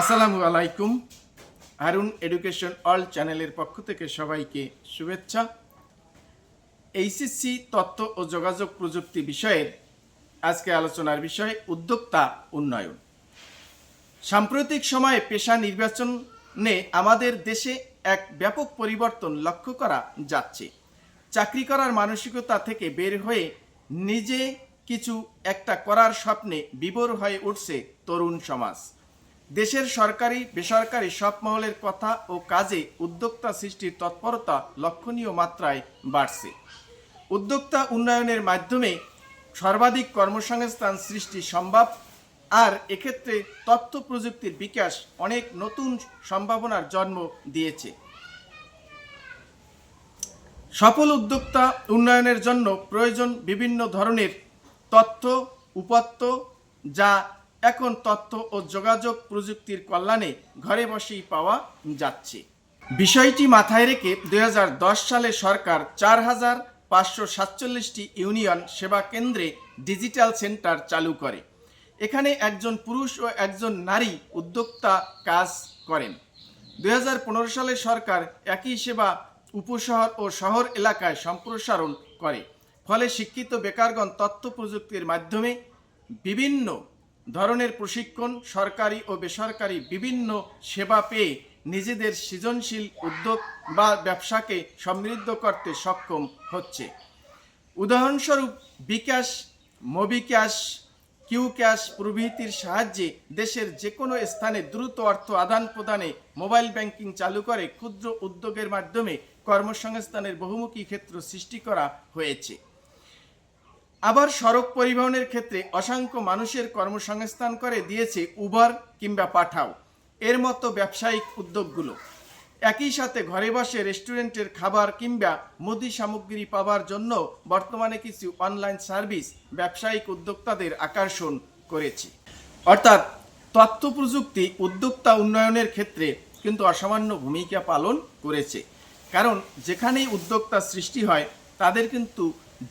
আসসালামু আলাইকুম। Harun education all চ্যানেলের পক্ষ থেকে সবাইকে শুভেচ্ছা। এইচএসসি তথ্য ও যোগাযোগ প্রযুক্তি বিষয়ের আজকে আলোচনার বিষয় উদ্যোক্তা উন্নয়ন। সাম্প্রতিক সময়ে পেশা নির্বাচনে আমাদের দেশে এক ব্যাপক পরিবর্তন লক্ষ্য করা যাচ্ছে। চাকরি করার মানসিকতা থেকে বের হয়ে নিজে কিছু একটা করার স্বপ্নে বিভোর হয়ে উঠছে তরুণ সমাজ। দেশের সরকারি, বেসরকারি সব মহলের কথা ও কাজে উদ্যোক্তা সৃষ্টির তৎপরতা লক্ষণীয় মাত্রায় বাড়ছে। উদ্যোক্তা উন্নয়নের মাধ্যমে সর্বাধিক কর্মসংস্থান সৃষ্টি সম্ভব আর এক্ষেত্রে তথ্য প্রযুক্তির বিকাশ অনেক নতুন সম্ভাবনার জন্ম দিয়েছে। সফল উদ্যোক্তা উন্নয়নের জন্য প্রয়োজন বিভিন্ন ধরনের তথ্য, উপাত্ত যা এখন তথ্য ও যোগাযোগ প্রযুক্তির কল্যাণে ঘরে বসেই পাওয়া যাচ্ছে। বিষয়টি মাথায় রেখে দু হাজার দশ সালে সরকার চার হাজার পাঁচশো সাতচল্লিশটি ইউনিয়ন সেবা কেন্দ্রে ডিজিটাল সেন্টার চালু করে। এখানে একজন পুরুষ ও একজন নারী উদ্যোক্তা কাজ করেন। দু হাজার পনেরো সালে সরকার একই সেবা উপশহর ও শহর এলাকায় সম্প্রসারণ করে। ফলে শিক্ষিত বেকারগণ তথ্য প্রযুক্তির মাধ্যমে বিভিন্ন ধরনের প্রশিক্ষণ সরকারি ও বেসরকারি বিভিন্ন সেবা পেয়ে নিজেদের সৃজনশীল উদ্যোগ বা ব্যবসাকে সমৃদ্ধ করতে সক্ষম হচ্ছে। উদাহরণস্বরূপ বিকাশ মোবিক্যাশ কিউ ক্যাশ প্রভৃতির সাহায্যে দেশের যে কোনো স্থানে দ্রুত অর্থ আদান প্রদানে মোবাইল ব্যাংকিং চালু করে ক্ষুদ্র উদ্যোগের মাধ্যমে কর্মসংস্থানের বহুমুখী ক্ষেত্র সৃষ্টি করা হয়েছে। আবার সড়ক পরিবহনের ক্ষেত্রে অসংখ্য মানুষের কর্মসংস্থান করে দিয়েছে উবার কিংবা পাঠাও। এর মতো ব্যবসায়িক উদ্যোগগুলো। একই সাথে ঘরে বসে রেস্টুরেন্টের খাবার কিংবা মুদি সামগ্রী পাওয়ার জন্য বর্তমানে কিছু অনলাইন সার্ভিস ব্যবসায়িক উদ্যোক্তাদের আকর্ষণ করেছে। অর্থাৎ তথ্য প্রযুক্তি, উদ্যোক্তা উন্নয়নের ক্ষেত্রে কিন্তু অসামান্য ভূমিকা পালন করেছে। কারণ যেখানেই উদ্যোক্তা সৃষ্টি হয়, তাদের কিন্তু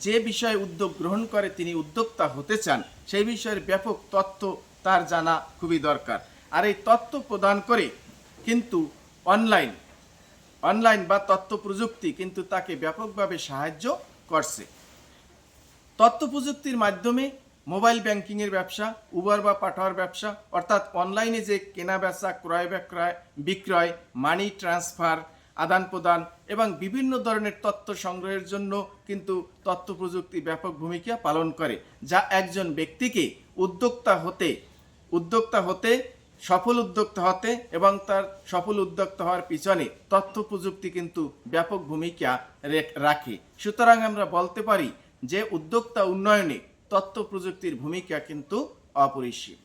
যে বিষয়ে উদ্যোগ গ্রহণ করে তিনি উদ্যোক্তা হতে চান, সেই বিষয়ের ব্যাপক তথ্য তার জানা খুবই দরকার। আর এই তথ্য প্রদান করে কিন্তু অনলাইন অনলাইন বা তথ্য প্রযুক্তি কিন্তু তাকে ব্যাপকভাবে সাহায্য করছে। তথ্য প্রযুক্তির মাধ্যমে মোবাইল ব্যাংকিংয়ের ব্যবসা, উবার বা পাঠাওয়ার ব্যবসা, অর্থাৎ অনলাইনে যে কেনা বেচা ক্রয় বিক্রয়, মানি ট্রান্সফার আদান প্রদান এবং বিভিন্ন ধরনের তথ্য সংগ্রহের জন্য কিন্তু তথ্য প্রযুক্তি ব্যাপক ভূমিকা পালন করে, যা একজন ব্যক্তিকে উদ্যোক্তা হতে উদ্যোক্তা হতে, সফল উদ্যোক্তা হতে এবং তার সফল উদ্যোক্তা হওয়ার পিছনে তথ্য প্রযুক্তি কিন্তু ব্যাপক ভূমিকা রাখে। সুতরাং আমরা বলতে পারি যে উদ্যোক্তা উন্নয়নে তথ্য প্রযুক্তির ভূমিকা কিন্তু অপরিসীম।